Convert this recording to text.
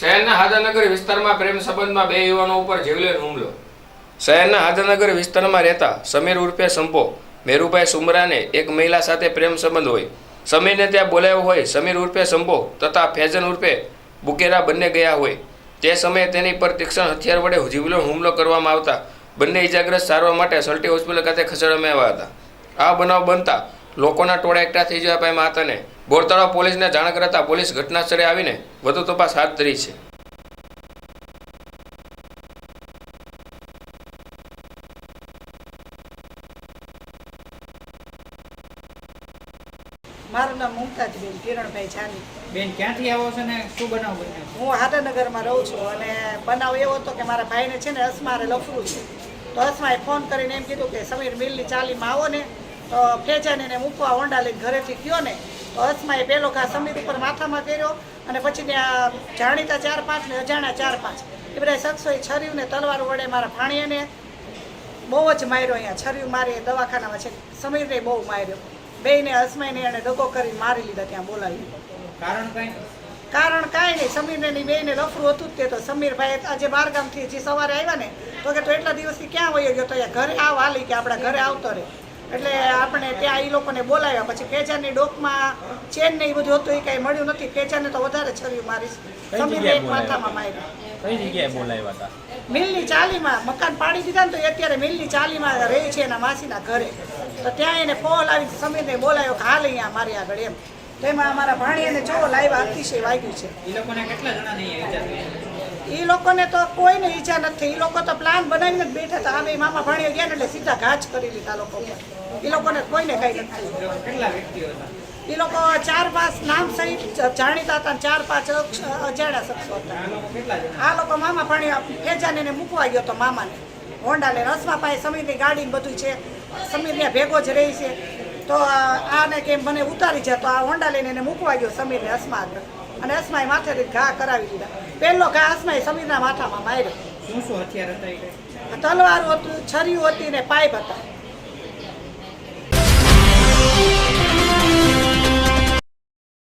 શહેરના હાદાનગર વિસ્તારમાં પ્રેમ સંબંધમાં બે યુવાનો ઉપર જીવલેણ હુમલો. શહેરના હાદાનગર વિસ્તારમાં રહેતા સમીર ઉર્ફે સંપો, મેરુભાઈ સુમરાને એક મહિલા સાથે પ્રેમ સંબંધ હોય. સમીરને ત્યાં બોલાવ્યો હોય સમીર ઉર્ફે સંપો તથા ફેઝન ઉર્ફે બુકેરા બંને ગયા હોય. તે સમયે તેની પર તીક્ષ્ણ હથિયાર વડે જીવલેણ હુમલો કરવામાં આવતા. બંને ઇજાગ્રસ્ત સારવાર માટે સલ્ટી હોસ્પિટલ ખાતે ખસેડવામાં આવ્યા હતા. આ બનાવ બનતા લોકોના ટોળા એકઠા થઈ જવા પામ્યા હતા ને. બોરતળાવ પોલીસને જાણ કરતા પોલીસ ઘટના સ્થળે આવીને વધુ તપાસ હાથ ધરી છે. મારું નામ મુમતાજબેન કિરણભાઈ જાની. બેન ક્યાંથી આવો છો ને? શું બનાવ બન્યો? હું હાટાનગરમાં રહું છું અને બનાવ એવો હતો કે મારા ભાઈને છે ને અસમારે લફરું છે. તો અસમાએ ફોન કરીને એમ કીધું કે સમીર મિલની ચાલીમાં આવો ને. તો ફેજાને એને મૂકવા હોંડા લઈને ઘરેથી ગયો ને તો અસમાએ પેલો ઘા સમીર ઉપર માથામાં કર્યો અને પછી ત્યાં જાણીતા ચાર પાંચ ને અજાણ્યા ચાર પાંચ એ બધા શખ્સોએ છર્યું ને તલવાર વડે મારા ભાણિયાને બહુ જ માર્યો અહીંયા છર્યું મારી દવાખાનામાં છે. સમીરને બહુ માર્યો. બેને અસમાઈને એણે ડગો કરી મારી લીધા ત્યાં બોલાવી. કારણ કઈ? કારણ કાંઈ નહીં સમીરને ની બેને લફરું હતું જ તે તો સમીરભાઈ આજે બારગામથી જે સવારે આવ્યા ને તો કે તો એટલા દિવસથી ક્યાં વયો ગયો? તો અહીંયા ઘરે આવ હાલી કે આપણા ઘરે આવતો રહે. એટલે આપણે ત્યાં એ લોકોને બોલાવ્યા. પછી પેજાની ડોકમાં ચેન ને એ બધું હતું એ કાંઈ મળ્યું નથી. કેજાને તો વધારે છર્યું મારીશ કઈ એક માથામાં માર્યું. કઈ જગ્યાએ બોલાવ્યા હતા? મિલની ચાલીમાં મકાન પાડી દીધા ને તો એ અત્યારે મિલની ચાલીમાં રહે છે એના માસીના ઘરે. તો ત્યાં એને ફોન આવી સમીરને બોલાવ્યો કે હાલ અહીંયા મારી આગળ એમ. તેમાં અમારા ભાણિયાને જો લાવ્યા અતિશય વાગ્યું છે. એ લોકોને કેટલા એ લોકોને તો કોઈને ઈચ્છા નથી. એ લોકો તો પ્લાન બનાવીને જ બેઠા હતા. અમે મામા ભણીએ ગયા ને એટલે સીધા ઘાચ કરી લીધા લોકો એ લોકોને કોઈને કઈ નથી. એ લોકો ચાર પાંચ નામ સહિત જાણીતા હતા ચાર પાંચ અજાણ્યા શખ્સો હતા. આ લોકો મામા ભાણીઓ ફેજાને એને મૂકવા ગયો તો મામાને. હોન્ડાને રસમાં પાસે સમીરની ગાડી બધું છે. સમીર ત્યાં ભેગો જ રહી છે. તો આને કેમ મને ઉતારી જાય તો આ હોન્ડા લઈને એને મૂકવા ગયો સમીરને રસમાં આગળ. અને અસમાય માથેથી ઘા કરાવી દીધા. પહેલો ઘા અસમાય સમીરના માથામાં માર્યો. શું શું હથિયાર હતા તલવાર હતું છરી હતી ને પાઇપ હતા.